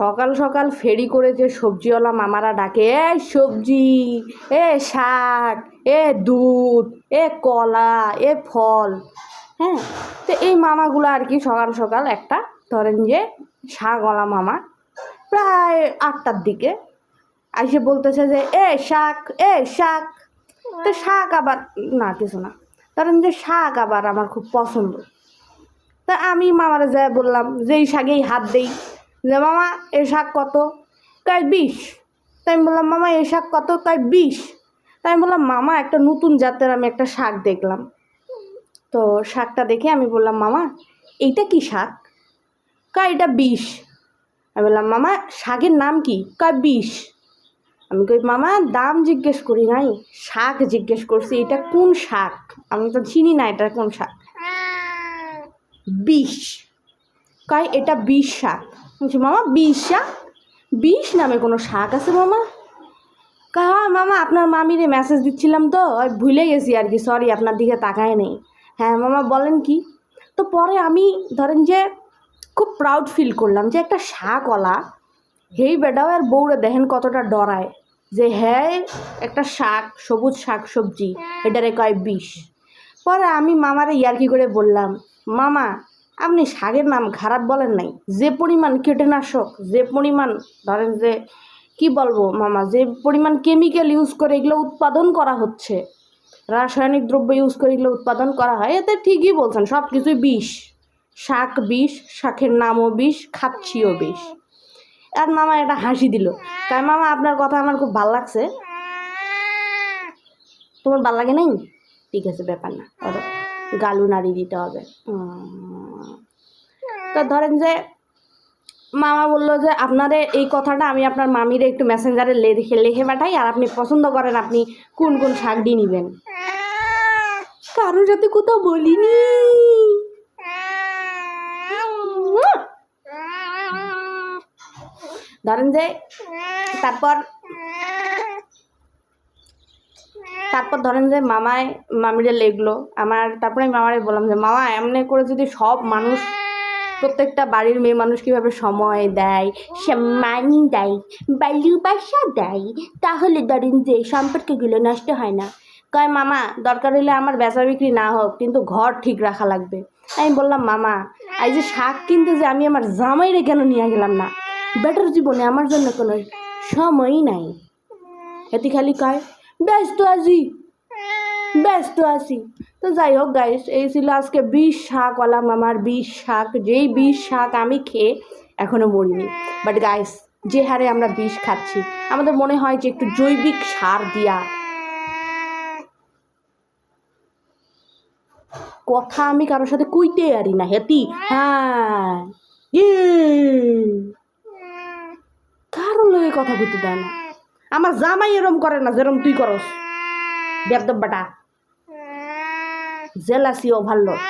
সকাল সকাল ফেরি করে যে সবজিওয়ালা মামারা ডাকে এ সবজি, এ শাক, এ দুধ, এ কলা, এ ফল। হ্যাঁ তো এই মামাগুলো আর কি সকাল সকাল একটা ধরেন যে শাকওয়ালা মামা প্রায় আটটার দিকে এসে বলতেছে যে, এ শাক এ শাক। তো শাক আবার, না, কিছু না। ধরেন যে শাক আবার আমার খুব পছন্দ। তা আমি মামারা যাই বললাম যে এই শাকেই হাত দেই যে মামা এ শাক কত? কয় বিশ। তাই আমি বললাম মামা এ শাক কত? কয় বিশ। তাই আমি বললাম মামা একটা নতুন জাতের আমি একটা শাক দেখলাম। তো শাকটা দেখে আমি বললাম মামা এইটা কি শাক? কয় এটা বিষ। আমি বললাম মামা শাকের নাম কি? কয় বিষ। আমি কই মামা দাম জিজ্ঞেস করি নাই। শাক জিজ্ঞেস করছি এটা কোন শাক? আমি তো চিনি না এটা কোন শাক। বিষ। কয় এটা বিষ শাক। মামা, বিষ শাক বিষ নামে কোনো শাক আছে, মামা? কয় হ্যাঁ মামা, আপনার মামিরে মেসেজ দিচ্ছিলাম তো ভুলে গেছি আর কি সরি আপনার দিকে তাকায় নেই। হ্যাঁ মামা, বলেন কি? তো পরে আমি, ধরেন যে, খুব প্রাউড ফিল করলাম যে, একটা শাকওয়ালা, হেই বেটাও আর বউরে দেখেন কতটা ডরায়, যে হ্যাঁ একটা শাক, সবুজ শাক সবজি, এটারে কয় বিষ। পরে আমি মামারে ইয়ার্কি করে বললাম, মামা আপনি শাকের নাম খারাপ বলেন নাই। যে পরিমাণ কীটনাশক, যে পরিমাণ ধরেন যে, কি বলব মামা, যে পরিমাণ কেমিক্যাল ইউজ করে এগুলো উৎপাদন করা হচ্ছে, রাসায়নিক দ্রব্য ইউজ করে এগুলো উৎপাদন করা হয়, এতে ঠিকই বলছেন সব কিছুই বিষ। শাক বিষ, শাকের নামও বিষ, খাচ্ছিও বিষ। আর মামা একটা হাসি দিল। তাই মামা, আপনার কথা আমার খুব ভালো লাগছে। তোমার ভালো লাগে নাই? ঠিক আছে, ব্যাপার না। গালু নাড়ি দিতে হবে। তো ধরেন যে মামা বলল যে আপনাদের এই কথাটা আমি আপনার মামিরে একটু মেসেঞ্জারে লিখে লিখে পাঠাই আর আপনি পছন্দ করেন আপনি কোন কোন শাক দিয়ে নেবেন। কারোর সাথে কোথাও বলিনি। ধরেন যে তারপর তারপর ধরেন যে মামায় মামিরে লেগলো। আমার, তারপরে আমি মামারে বললাম যে, মামা, এমনি করে যদি সব মানুষ, প্রত্যেকটা বাড়ির মেয়ে মানুষ কীভাবে সময় দেয়, সম্মান দেয় ভালোবাসা দেয়, তাহলে ধরেন যে সম্পর্কগুলো নষ্ট হয় না। কয়, মামা, দরকার হলে আমার বেচা বিক্রি না হোক, কিন্তু ঘর ঠিক রাখা লাগবে। আমি বললাম, মামা, এই যে শাক কিনতে যে আমি আমার জামাইরে কেন নিয়ে গেলাম না? বেটার জীবনে আমার জন্য কোনো সময়ই নাই। এতে খালি কয় ব্যস্ত আছি। ব্যস্ত আছি। তো যাই হোক গাইস এই ছিল আজকে বিষ শাক শাকওয়ালা মামার বিষ শাক। যেই বিষ শাক আমি খেয়ে এখনও মরিনি। বাট গাইস যে হারে আমরা বিষ খাচ্ছি, আমাদের মনে হয় যে একটু জৈবিক সার দিয়া। কথা আমি কারোর সাথে কইতে পারি না, হেতি। হ্যাঁ। ইয়ে। কারও লগে কথা কইতে দেয় না। আমার জামাই এরম করে না যেরম তুই করস। বেদব্বাটা জেলাসি ওভারলোড